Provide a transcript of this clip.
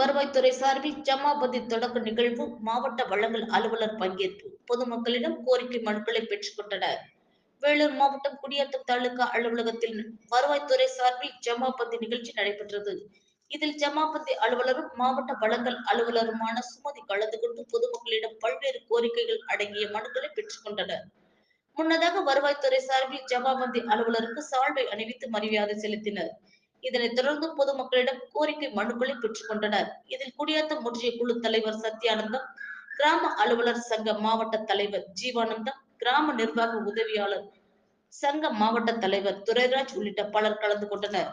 வருவாய்த்துறை சார்பில் ஜமாபதி தொடக்க நிகழ்வு மாவட்ட வழங்கல் அலுவலர் பங்கேற்பு. பொதுமக்களிடம் கோரிக்கை மனுக்களை பெற்றுக் கொண்டனர். வேலூர் மாவட்டம் குடியாத்தம் தாலுகா அலுவலகத்தில் வருவாய்த்துறை சார்பில் ஜமாபந்தி நிகழ்ச்சி நடைபெற்றது. இதில் ஜமாபந்தி அலுவலரும் மாவட்ட வழங்கல் அலுவலருமான சுமதி கலந்து கொண்டு பொதுமக்களிடம் பல்வேறு கோரிக்கைகள் அடங்கிய மனுக்களை பெற்றுக்கொண்டனர் முன்னதாக வருவாய்த்துறை சார்பில் ஜமாபந்தி அலுவலருக்கு சால்வை அணிவித்து மரியாதை செலுத்தினர். இதனைத் தொடர்ந்து பொதுமக்களிடம் கோரிக்கை மனுக்களை பெற்றுக் கொண்டனர். இதில் குடியாத்தம் ஒன்றிய குழு தலைவர் சத்யானந்தம் கிராம அலுவலர் சங்க மாவட்ட தலைவர் ஜீவானந்தம் கிராம நிர்வாக உதவியாளர் சங்க மாவட்ட தலைவர் துரைராஜ் உள்ளிட்ட பலர் கலந்து கொண்டனர்.